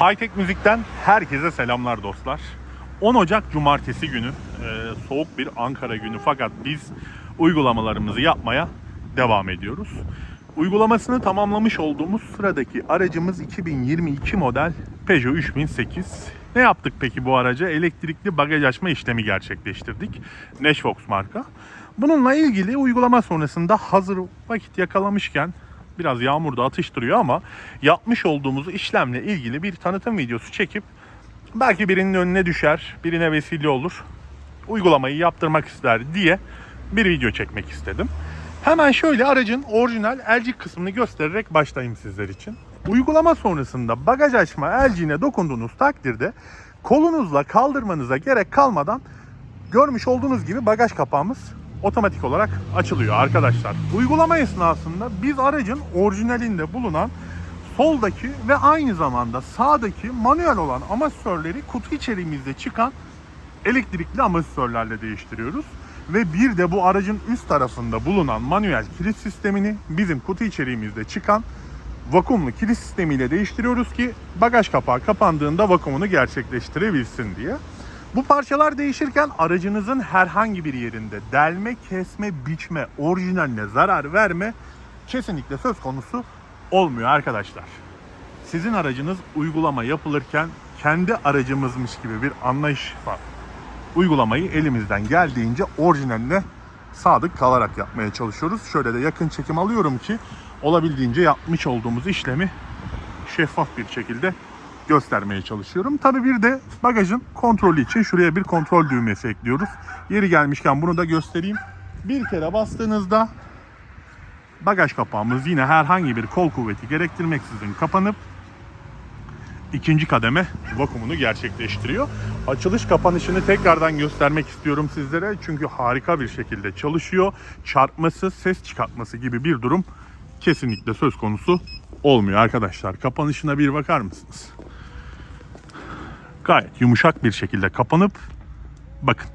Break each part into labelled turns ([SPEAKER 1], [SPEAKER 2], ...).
[SPEAKER 1] Hightech Müzik'ten herkese selamlar dostlar. 10 Ocak Cumartesi günü e, soğuk bir Ankara günü fakat biz uygulamalarımızı yapmaya devam ediyoruz. Uygulamasını tamamlamış olduğumuz sıradaki aracımız 2022 model Peugeot 3008. Ne yaptık peki bu araca? Elektrikli bagaj açma işlemi gerçekleştirdik. Nashvox marka. Bununla ilgili uygulama sonrasında hazır vakit yakalamışken biraz yağmur da atıştırıyor ama yapmış olduğumuz işlemle ilgili bir tanıtım videosu çekip belki birinin önüne düşer, birine vesile olur. Uygulamayı yaptırmak ister diye bir video çekmek istedim. Hemen şöyle aracın orijinal elcik kısmını göstererek başlayayım sizler için. Uygulama sonrasında bagaj açma elciğine dokunduğunuz takdirde kolunuzla kaldırmanıza gerek kalmadan görmüş olduğunuz gibi bagaj kapağımız otomatik olarak açılıyor arkadaşlar. Uygulama esnasında biz aracın orijinalinde bulunan soldaki ve aynı zamanda sağdaki manuel olan amortisörleri kutu içeriğimizde çıkan elektrikli amortisörlerle değiştiriyoruz. Ve bir de bu aracın üst tarafında bulunan manuel kilit sistemini bizim kutu içeriğimizde çıkan vakumlu kilit sistemiyle değiştiriyoruz ki bagaj kapağı kapandığında vakumunu gerçekleştirebilsin diye. Bu parçalar değişirken aracınızın herhangi bir yerinde delme, kesme, biçme, orijinaline zarar verme kesinlikle söz konusu olmuyor arkadaşlar. Sizin aracınız uygulama yapılırken kendi aracımızmış gibi bir anlayış var. Uygulamayı elimizden geldiğince orijinaline sadık kalarak yapmaya çalışıyoruz. Şöyle de yakın çekim alıyorum ki olabildiğince yapmış olduğumuz işlemi şeffaf bir şekilde göstermeye çalışıyorum. Tabii bir de bagajın kontrolü için şuraya bir kontrol düğmesi ekliyoruz. Yeri gelmişken bunu da göstereyim. Bir kere bastığınızda bagaj kapağımız yine herhangi bir kol kuvveti gerektirmeksizin kapanıp ikinci kademe vakumunu gerçekleştiriyor. Açılış kapanışını tekrardan göstermek istiyorum sizlere. Çünkü harika bir şekilde çalışıyor. Çarpması, ses çıkartması gibi bir durum kesinlikle söz konusu olmuyor arkadaşlar. Kapanışına bir bakar mısınız? Gayet yumuşak bir şekilde kapanıp bakın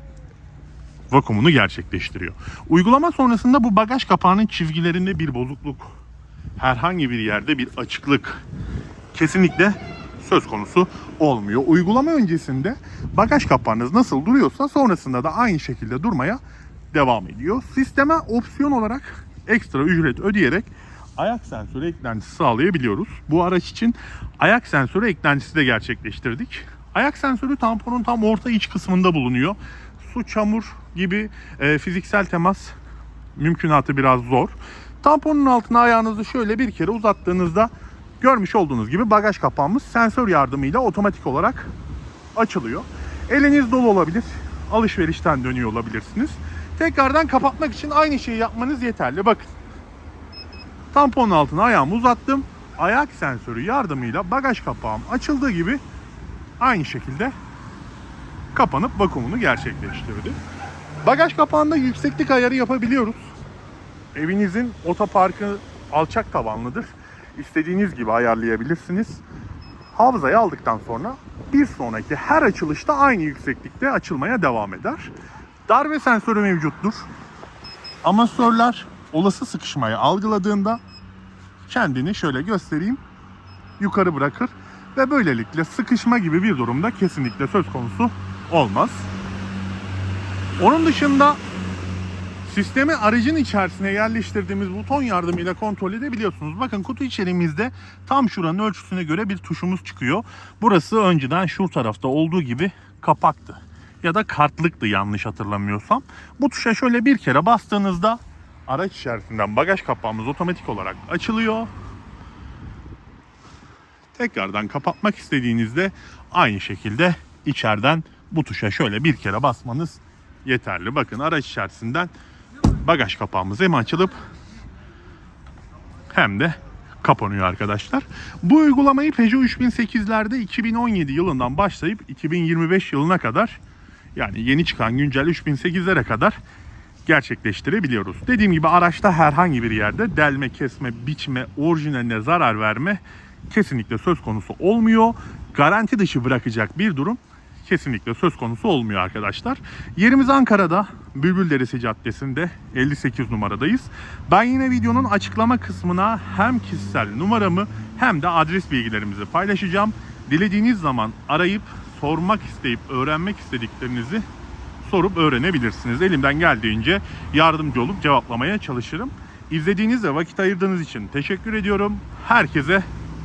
[SPEAKER 1] vakumunu gerçekleştiriyor. Uygulama sonrasında bu bagaj kapağının çizgilerinde bir bozukluk, herhangi bir yerde bir açıklık kesinlikle söz konusu olmuyor. Uygulama öncesinde bagaj kapağınız nasıl duruyorsa sonrasında da aynı şekilde durmaya devam ediyor. Sisteme opsiyon olarak ekstra ücret ödeyerek ayak sensörü eklentisi sağlayabiliyoruz. Bu araç için ayak sensörü eklentisi de gerçekleştirdik. Ayak sensörü tamponun tam orta iç kısmında bulunuyor. Su, çamur gibi e, fiziksel temas mümkünatı biraz zor. Tamponun altına ayağınızı şöyle bir kere uzattığınızda görmüş olduğunuz gibi bagaj kapağımız sensör yardımıyla otomatik olarak açılıyor. Eliniz dolu olabilir. Alışverişten dönüyor olabilirsiniz. Tekrardan kapatmak için aynı şeyi yapmanız yeterli. Bakın. Tamponun altına ayağımı uzattım. Ayak sensörü yardımıyla bagaj kapağım açıldığı gibi aynı şekilde kapanıp vakumunu gerçekleştirdi. Bagaj kapağında yükseklik ayarı yapabiliyoruz. Evinizin otoparkı alçak tavanlıdır. İstediğiniz gibi ayarlayabilirsiniz. Hafızayı aldıktan sonra bir sonraki her açılışta aynı yükseklikte açılmaya devam eder. Darbe sensörü mevcuttur. Amasörler olası sıkışmayı algıladığında kendini şöyle göstereyim yukarı bırakır ve böylelikle sıkışma gibi bir durumda kesinlikle söz konusu olmaz. Onun dışında sistemi aracın içerisine yerleştirdiğimiz buton yardımıyla kontrol edebiliyorsunuz. Bakın kutu içeriğimizde tam şuranın ölçüsüne göre bir tuşumuz çıkıyor. Burası önceden şu tarafta olduğu gibi kapaktı. Ya da kartlıktı yanlış hatırlamıyorsam. Bu tuşa şöyle bir kere bastığınızda araç içerisinden bagaj kapağımız otomatik olarak açılıyor. Tekrardan kapatmak istediğinizde aynı şekilde içeriden bu tuşa şöyle bir kere basmanız yeterli. Bakın araç içerisinden bagaj kapağımız hem açılıp hem de kapanıyor arkadaşlar. Bu uygulamayı Peugeot 3008'lerde 2017 yılından başlayıp 2025 yılına kadar yani yeni çıkan güncel 3008'lere kadar gerçekleştirebiliyoruz. Dediğim gibi araçta herhangi bir yerde delme, kesme, biçme, orijinaline zarar verme kesinlikle söz konusu olmuyor. Garanti dışı bırakacak bir durum kesinlikle söz konusu olmuyor arkadaşlar. Yerimiz Ankara'da Bülbülderesi Caddesi'nde 58 numaradayız. Ben yine videonun açıklama kısmına hem kişisel numaramı hem de adres bilgilerimizi paylaşacağım. Dilediğiniz zaman arayıp sormak isteyip öğrenmek istediklerinizi sorup öğrenebilirsiniz. Elimden geldiğince yardımcı olup cevaplamaya çalışırım. İzlediğiniz ve vakit ayırdığınız için teşekkür ediyorum. Herkese